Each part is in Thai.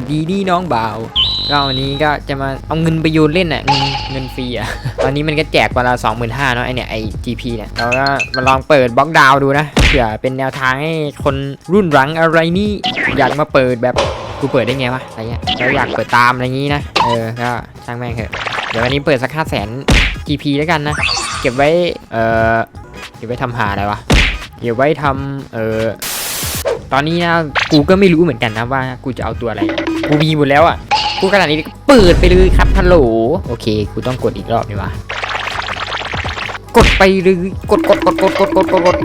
วัสดีนี่น้องบ่าวก็วันนี้ก็จะมาเอาเงินไปโยนเล่นอะเงินเงินฟรีอะ ตอนนี้มันก็แจกวันละสองหมื่นห้าเนาะไอเนี่ยไอ GP เนี่ยเราก็มาลองเปิดบล็อกดาวดูนะเผื่อเป็นแนวทางให้คนรุ่นหลังอะไรนี่อยากมาเปิดแบบกูเปิดได้ไงวะอะไรเงี้ยแล้วอยากเปิดตามอะไรงี้นะเออก็ช่างแม่งเถอะเดี๋ยววันนี้เปิดสักห้าแสน GP แล้วกันนะ เก็บไว้เออเก็บไว้ทำหาอะไรวะเก็บไว้ทำเออตอนนี้นะกูก็ไม่รู้เหมือนกันนะว่ากูจะเอาตัวอะไร กูมีหมดแล้วอะกูขนาดนี้ก็เปิดไปเลยครับฮัลโหลโอเคกูต้องกดอีกรอบนี่วะกดไปเลยกดกดกดกดกดกดกดกด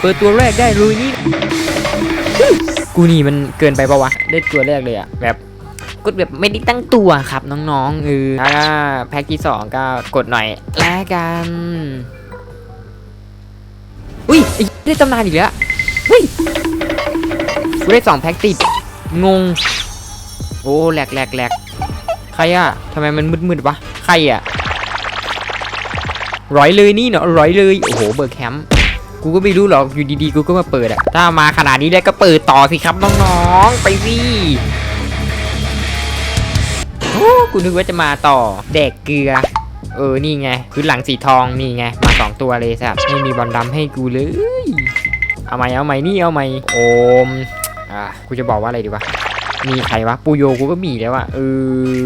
เปิดตัวแรกได้เลยนี่กูนี่มันเกินไปปะวะได้ตัวแรกเลยอะแบบกดแบบไม่ได้ตั้งตัวครับน้องๆเออถ้าแพ็กที่สองก็กดหน่อยแล้วกัน อุ้ยได้ตำนานอีกแล้วเฮ้ยกูได้สองแพ็กติด งง โอ้แหลกแหลกแหลกใครอะทำไมมันมืดๆวะ ใครอะร้อยเลยนี่เนาะร้อยเลย โอ้โห เบอร์แคมป์ กูก็ไม่รู้หรอก อยู่ดีๆ กูก็มาเปิดอะถ้ามาขนาดนี้แล้วก็เปิดต่อสิครับน้องๆ ไปสิโอ้กูนึกว่าจะมาต่อ แดกเกลือ เออ นี่ไง พื้นหลังสีทองนี่ไง มาสองตัวเลยสับไม่มีบอลดำให้กูเลย เอาไหมเอาไหมนี่เอาไหมโอม อะกูจะบอกว่าอะไรดีวะ มีใครวะ ปูโยกูก็มีแล้วอะเอ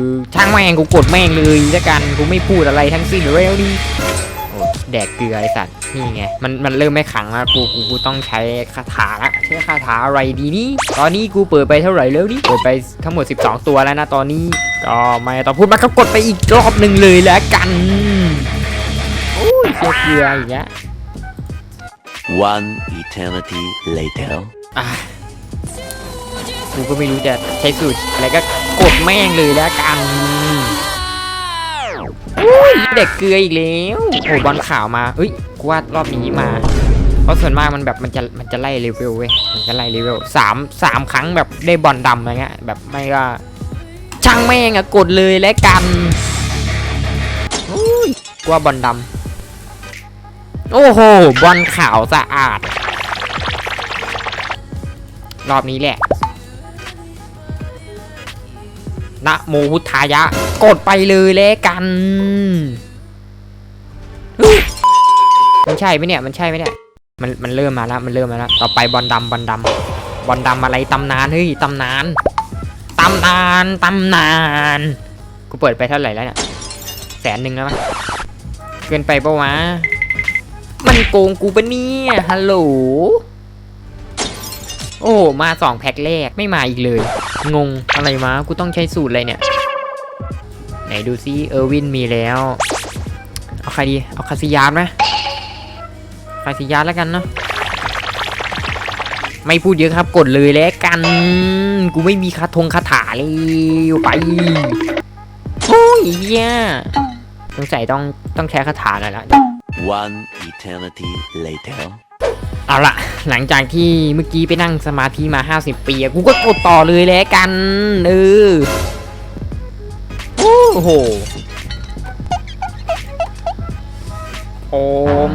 อช่างแม่งกูกดแม่งเลยละกัน กูไม่พูดอะไรทั้งสิ้นเลยนี่ แดกเกลือไอสัตว์นี่ไงมันมันเริ่มไม่ขังแล้วกูกูกูต้องใช้คาถาละใช้คาถาอะไรดีนี่ตอนนี้กูเปิดไปเท่าไหร่แล้วนี่เปิดไปทั้งหมด 12 ตัวแล้วนะตอนนี้ก็ไม่ต้องพูดมากครับกดไปอีกรอบหนึ่งเลยแล้วกันโอ้ยเสียเกลืออีกแล้ว One eternity later. อะกูก็ไม่รู้จะใช้สูตรอะไรก็กดแม่งเลยแล้วกันอุ้ย เด็กเกลืออีกแล้วโอ้บอลข่าวมาเอ้ยกูว่ารอบนี้มา เพราะส่วนมากมันแบบมันจะมันจะไล่เลเวลเว้ยมันจะไล่เลเวลสามสามครั้งแบบได้บอลดำอะไรเงี้ยแบบไม่ก็ช่างแม่งอะกดเลยแล้วกันอุ้ยกูว่าบอลดำโอ้โหบอลขาวสะอาด รอบนี้แหละนะโมพุทธายะ กดไปเลยแล้วกันอุ๊ย มันใช่ไหมเนี่ยมันใช่ไหมเนี่ยมันมันเริ่มมาแล้วมันเริ่มมาแล้วต่อไปบอลดำบอลดำบอลดำอะไรตำนานเฮ้ยตำนานตำนานตำนานกูเปิดไปเท่าไหร่แล้วเนี่ยแสนหนึ่งแล้วมั้ยเกินไปปะวะมันโกงกูปะเนี่ยฮัลโหลโอ้มาสองแพ็คแรกไม่มาอีกเลย งงอะไรมากูต้องใช้สูตรอะไรเนี่ย ไหนดูซิเออร์วินมีแล้ว เอาใครดี เอาคาซิยาสไหม คาซิยาสแล้วกันเนาะไม่พูดเยอะครับกดเลยแล้วกัน กูไม่มีคาทงคาถาเลยไปโอ้ยเฮียสงสัยต้องต้องใช้คาถาหน่อยละ One eternity later. เอาละหลังจากที่เมื่อกี้ไปนั่งสมาธิมา 50 ปีอะกูก็กดต่อเลยแล้วกันเออโอ้โหโอม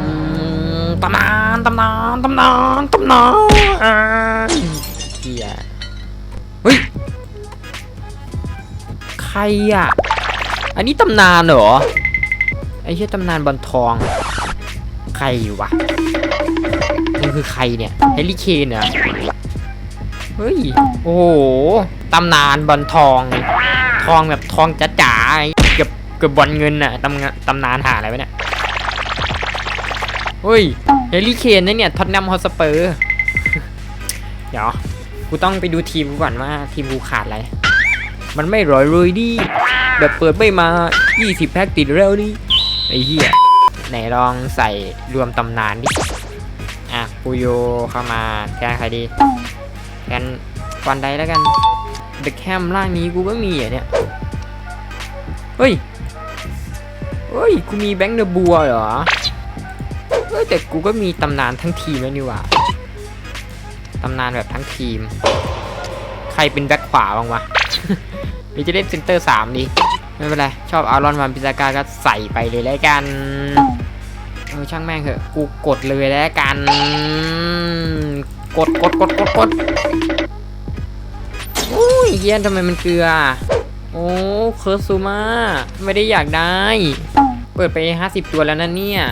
ตำนานตำนานตำนานตำนานเฮียเฮ้ย ใครอะ อันนี้ตำนานเหรอ ไอ้เชี่ยตำนานบอลทอง ใครวะมันคือใครเนี่ยเฮลิเคนเหรอเฮ้ย โอ้โห ตำนานบอลทอง ทองแบบทองจ๋าๆเกือบเกือบบอลเงินน่ะตำงานตำนานหาอะไรวะเนี่ย เฮ้ยเฮลิเคนนะเนี่ยท็อตแนมฮอสเปอร์เดี๋ยวกูต้องไปดูทีมกูก่อนว่าทีมกูขาดอะไร มันไม่ร้อยเลยดิ แบบเปิดไม่มา 20 แพ็กติดแล้วนี่ไอ้เหี้ยไหนลองใส่รวมตำนานดิ อะปูโยเข้ามาแทนใครดีแทนฟันไดแล้วกันเดอะแคมร่างนี้กูก็มีอะเนี่ย เฮ้ย เฮ้ย กูมีแบงค์เดอะบัวเหรอ ยแต่กูก็มีตำนานทั้งทีมแล้วนี่ว่าตำนานแบบทั้งทีม ใครเป็นแบ็คขวาบ้างวะหรือจะเล่นเซนเตอร์สามดีไม่เป็นไร ชอบอารอนวันพิซากาก็ใส่ไปเลยแล้วกันอช่างแม่งเถอะ กูกดเลยแล้วกัน กดกดกดกดกดโอ้ยเยี่ยนทำไมมันเกลือ โอ้เคิร์ซูมา ไม่ได้อยากได้ เปิดไป 50 ตัวแล้วนะเนี่ย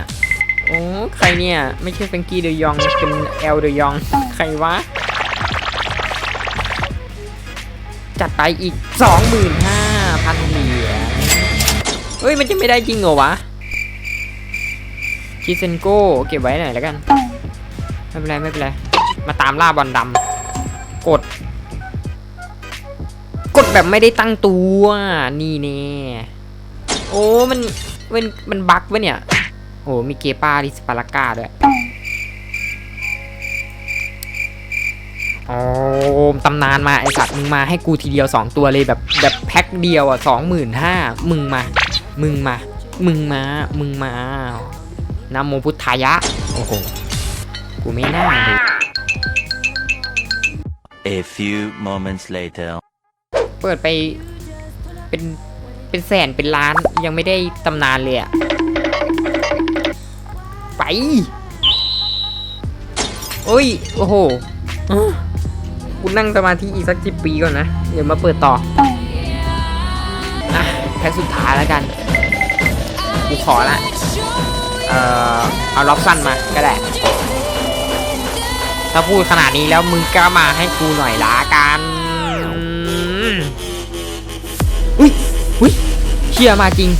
อ้ใครเนี่ย ไม่ใช่แฟรงกี้เดยอง เป็นเอลเดยอง ใครวะ จัดไปอีก 25,000เหรียญเฮ้ย มันจะไม่ได้จริงเหรอวะชิเซนโก้เก็บไว้หน่อยแล้วกัน ไม่เป็นไร ไม่เป็นไร มาตามล่าบอลดำกด กดแบบไม่ได้ตั้งตัว นี่แน่โอ้ มันมันมันบั๊กวะเนี่ย โอ้มีเกปาดิสปาราก้าด้วยโอ้ตำนานมาไอสัตว์มึงมาให้กูทีเดียว 2 ตัวเลยแบบแบบแพ็คเดียวอะสองหมื่นห้ามึงมา มึงมา มึงมา มึงมานะโมพุทธายะ โอ้โห กูไม่น่าเลย A few moments later. เปิดไปเป็นเป็นแสนเป็นล้านยังไม่ได้ตำนานเลยอะไป โอ้ย โอ้โหกูนั่งสมาธิอีกสักสิบปีก่อนนะ เดี๋ยวมาเปิดต่ออะแพ็คสุดท้ายแล้วกัน กูขอละ เอ่อ เอาล็อบสั้นมาก็ได้ ถ้าพูดขนาดนี้แล้วมึงก็มาให้กูหน่อยละกันอุ้ยอุ้ยเชียมาจริง